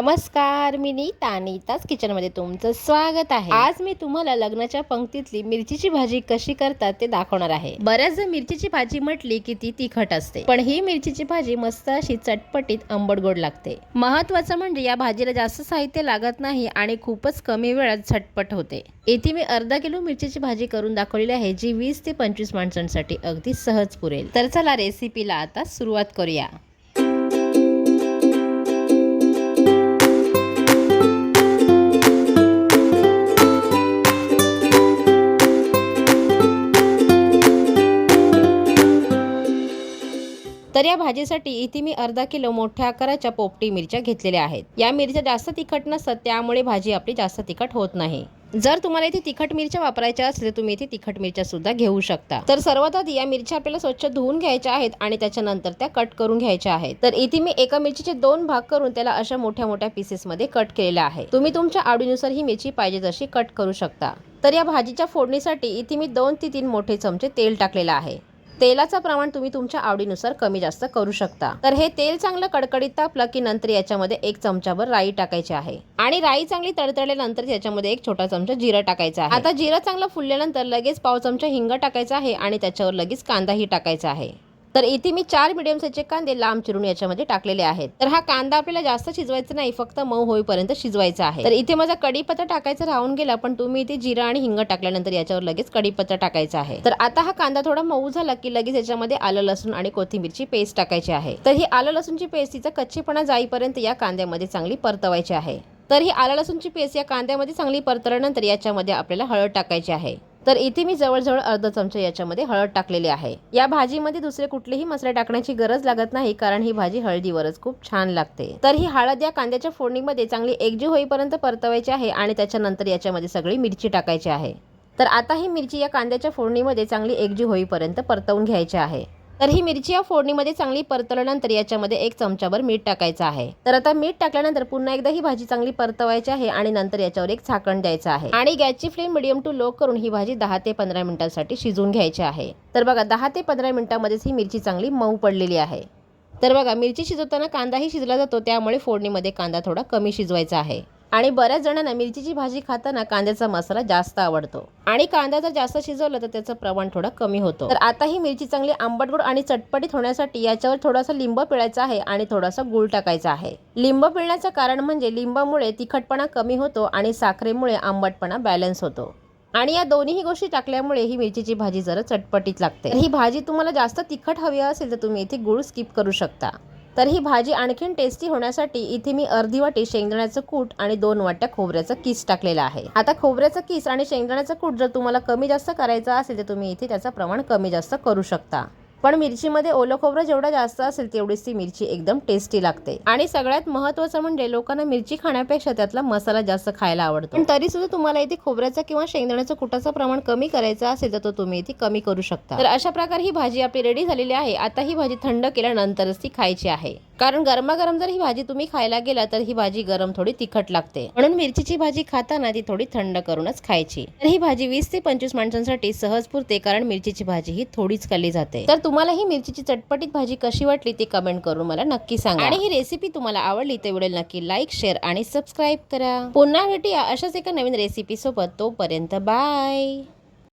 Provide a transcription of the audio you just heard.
नमस्कार मी नीता नीताच किचनमध्ये तुमचं स्वागत आहे. आज मी तुम्हाला लग्नाच्या पंक्तीतली मिरचीची भाजी कशी करतात ते दाखवणार आहे. बऱ्याचदा मिरचीची भाजी म्हटली की ती तिखट असते पण ही मिरचीची भाजी मस्त अशी चटपटीत आंबट गोड लागते. महत्वाचं म्हणजे या भाजीला जास्त साहित्य लागत नाही आणि खूपच कमी वेळात झटपट होते. येथे मी अर्धा किलो मिरचीची भाजी करून दाखवलेली आहे जी वीस ते पंचवीस माणसांसाठी अगदी सहज पुरेल. तर चला रेसिपीला आता सुरुवात करूया. तर या भाजीसाठी इथे मी अर्धा किलो मोठ्या आकाराच्या पोपटी मिरच्या घेतलेल्या आहेत. या मिरच्या जास्त तिखट नसतात त्यामुळे भाजी आपली जास्त तिखट होत नाही. जर तुम्हाला इथे तिखट मिरच्या वापरायच्या असल्या तुम्ही इथे तिखट मिरच्या सुद्धा घेऊ शकता. तर सर्वात आधी या मिरच्या आपल्याला स्वच्छ धुवून घ्यायच्या आहेत आणि त्याच्यानंतर त्या कट करून घ्यायच्या आहेत. तर इथे मी एका मिरचीचे दोन भाग करून त्याला अशा मोठ्या मोठ्या पीसेसमध्ये कट केलेला आहे तुम्ही तुमच्या आवडीनुसार ही मिरची पाहिजे तशी कट करू शकता. तर या भाजीच्या फोडणीसाठी इथे मी दोन ते तीन मोठे चमचे तेल टाकलेलं आहे. तेलाचं प्रमाण तुम्ही तुमच्या आवडीनुसार कमी जास्त करू शकता. तर हे तेल चांगलं कडकडीत तापलं की नंतर याच्यामध्ये एक चमचाभर राई टाकायची आहे. आणि राई चांगली तडतडल्यानंतर याच्यामध्ये एक छोटा चमचा जिरं टाकायचा आहे. आता जिरं चांगलं फुलल्यानंतर लगेच पाव चमचा हिंग टाकायचा आहे आणि त्याच्यावर लगेच कांदाही टाकायचा आहे. तर इथे मी चार मिडियम साईजचे कांदे लांब चिरून याच्यामध्ये टाकलेले आहेत. तर हा कांदा आपल्याला जास्त शिजवायचा नाही फक्त मऊ होईपर्यंत शिजवायचा आहे. तर इथे माझा कढीपत्ता टाकायचा राहून गेला पण तुम्ही इथे जिरा आणि हिंग टाकल्यानंतर याच्यावर लगेच कढीपत्ता टाकायचा आहे. तर आता हा कांदा थोडा मऊ झाला की लगेच याच्यामध्ये आलं लसूण आणि कोथिंबीरची पेस्ट टाकायची आहे. तर ही आलं लसूणची पेस्ट तिचा कच्चेपणा जाईपर्यंत या कांद्यामध्ये चांगली परतवायची आहे. तर ही आलं लसूणची पेस्ट या कांद्यामध्ये चांगली परतल्यानंतर याच्यामध्ये आपल्याला हळद टाकायची आहे. तर इथे मी जवळजवळ अर्धा चमचा याच्यामध्ये हळद टाकलेली आहे. या भाजीमध्ये दुसरे कुठलेही मसाले टाकण्याची गरज लागत नाही कारण ही भाजी हळदीवरच खूप छान लागते. तर ही हळद या कांद्याच्या फोडणीमध्ये चांगली एकजीव होईपर्यंत परतवायची आहे आणि त्याच्यानंतर याच्यामध्ये सगळी मिरची टाकायची आहे. तर आता ही मिरची या कांद्याच्या फोडणीमध्ये चांगली एकजीव होईपर्यंत परतवून घ्यायची आहे. तर ही मिरची या फोडणीमध्ये चांगली परतल्यानंतर याच्यामध्ये एक चमचाभर मीठ टाकायचं आहे. तर आता मीठ टाकल्यानंतर पुन्हा एकदा ही भाजी चांगली परतवायची आहे आणि नंतर याच्यावर एक झाकण द्यायचं आहे. आणि गॅसची फ्लेम मिडियम टू लो करून ही भाजी दहा ते पंधरा मिनिटांसाठी शिजून घ्यायची आहे. तर बघा दहा ते पंधरा मिनिटांमध्येच ही मिरची चांगली मऊ पडलेली आहे. तर बघा मिरची शिजवताना कांदाही शिजला जातो त्यामुळे फोडणीमध्ये कांदा थोडा कमी शिजवायचा आहे. आणि बऱ्याच जणांना मिरचीची भाजी खाताना कांद्याचा मसाला जास्त आवडतो. आणि कांदा जर जास्त शिजवला तर त्याचं प्रमाण थोडं कमी होतं. तर आता ही मिरची चांगली आंबटगोड आणि चटपटीत होण्यासाठी याच्यावर थोडासा लिंब पिळायचा आहे आणि थोडासा गुळ टाकायचा आहे. लिंब पिळण्याचं कारण म्हणजे लिंबामुळे तिखटपणा कमी होतो आणि साखरेमुळे आंबटपणा बॅलन्स होतो. आणि या दोन्ही गोष्टी टाकल्यामुळे ही मिरचीची भाजी जरा चटपटीत लागते. ही भाजी तुम्हाला जास्त तिखट हवी असेल तर तुम्ही इथे गुळ स्किप करू शकता. तर ही भाजी आणखीन टेस्टी होण्यासाठी इथे मी अर्धी वाटी शेंगदाण्याचं कूट आणि दोन वाट्या खोबऱ्याचं किस टाकलेलं आहे. आता खोबऱ्याचं किस आणि शेंगदाण्याचं कूट जर तुम्हाला कमी जास्त करायचं असेल तर तुम्ही इथे त्याचं प्रमाण कमी जास्त करू शकता. पण मिरचीमध्ये ओलं खोबरं जेवढं जास्त असेल तेवढीच ती मिरची एकदम टेस्टी लागते. आणि सगळ्यात महत्त्वाचं म्हणजे लोकांना मिरची खाण्यापेक्षा त्यातला मसाला जास्त खायला आवडतो. पण तरी सुद्धा तुम्हाला इथे खोबऱ्याचा किंवा शेंगदाण्याचं कुटाचं प्रमाण कमी करायचं असेल तर तो तुम्ही इथे कमी करू शकता. तर अशा प्रकारे ही भाजी आपली रेडी झालेली आहे. आता ही भाजी थंड केल्यानंतरच ती खायची आहे. कारण गरमागरम जर ही भाजी तुम्ही खायला गेला तर ही भाजी गरम थोडी तिखट लागते. म्हणून मिरचीची भाजी खाताना ती थोडी थंड करूनच खायची. तर ही भाजी वीस ते पंचवीस माणसांसाठी सहज पुरते कारण मिरचीची भाजी ही थोडीच खाल्ली जाते. तर तुम्हाला ही मिरचीची चटपटीत भाजी कशी वाटली ते कमेंट करून मला नक्की सांगा. आणि ही रेसिपी तुम्हाला आवडली तर व्हिडिओ नक्की लाईक शेअर आणि सबस्क्राईब करा. पुन्हा भेटूया अशाच एका नवीन रेसिपी सोबत. तोपर्यंत बाय